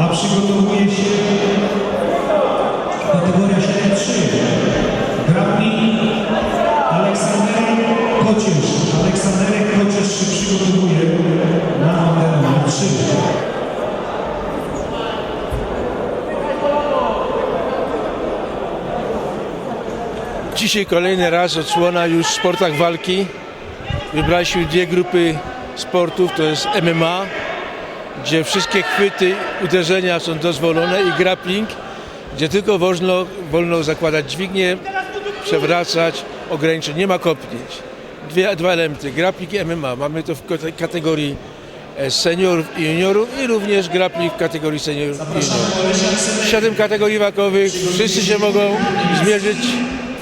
a przygotowuje się kategoria 7-3. Grappling Aleksander Kociusz. Aleksander Kociusz się przygotowuje na numer 3. Dzisiaj kolejny raz odsłona już w sportach walki. Wybraliśmy dwie grupy sportów, to jest MMA, gdzie wszystkie chwyty, uderzenia są dozwolone i grappling, gdzie tylko wolno, wolno zakładać dźwignię, przewracać, ograniczyć, nie ma kopnięć. Dwie, dwa elementy, grappling i MMA. Mamy to w kate- kategorii e, seniorów i juniorów i również grappling w kategorii seniorów i juniorów. Siedem kategorii wakowych, wszyscy się mogą zmierzyć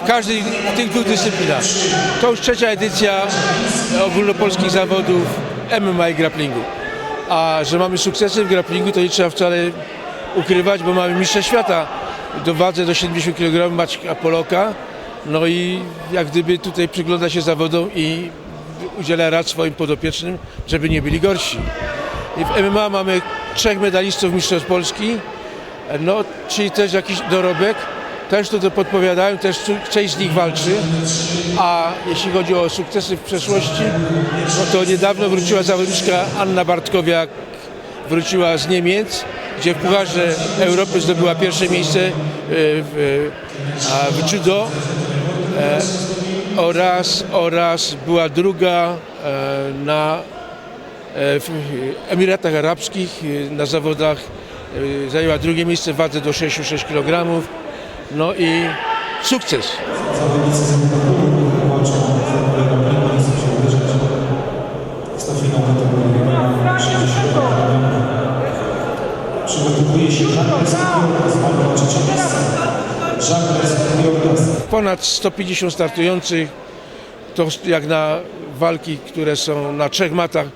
w każdej w tych dwóch dyscyplinach. To już trzecia edycja ogólnopolskich zawodów MMA i grapplingu. A że mamy sukcesy w grapplingu, to nie trzeba wcale ukrywać, bo mamy mistrza świata do wadze do 70 kg Maćka Poloka. No i jak gdyby tutaj przygląda się zawodom i udziela rad swoim podopiecznym, żeby nie byli gorsi. I w MMA mamy trzech medalistów Mistrzostw Polski, no, czyli też jakiś dorobek. Też to, to podpowiadają, też część z nich walczy. A jeśli chodzi o sukcesy w przeszłości, no to niedawno wróciła zawodniczka Anna Bartkowiak, wróciła z Niemiec, gdzie w Pucharze Europy zdobyła pierwsze miejsce e, w, w judo e, oraz, oraz była druga e, na w Emiratach Arabskich na zawodach zajęła drugie miejsce w wadze do 66 kg. No i sukces. Zawodnicy z Europy walczą w kategorii grapplingu, nie chcą się uderzać. Jest to finał kategorii 60 Przygotowuje się Jacques Piordas, walka o trzecie miejsce. Jacques Piordas. Ponad 150 startujących, to jak na walki, które są na trzech matach,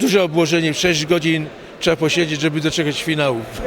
duże obłożenie, 6 godzin trzeba posiedzieć, żeby doczekać finałów.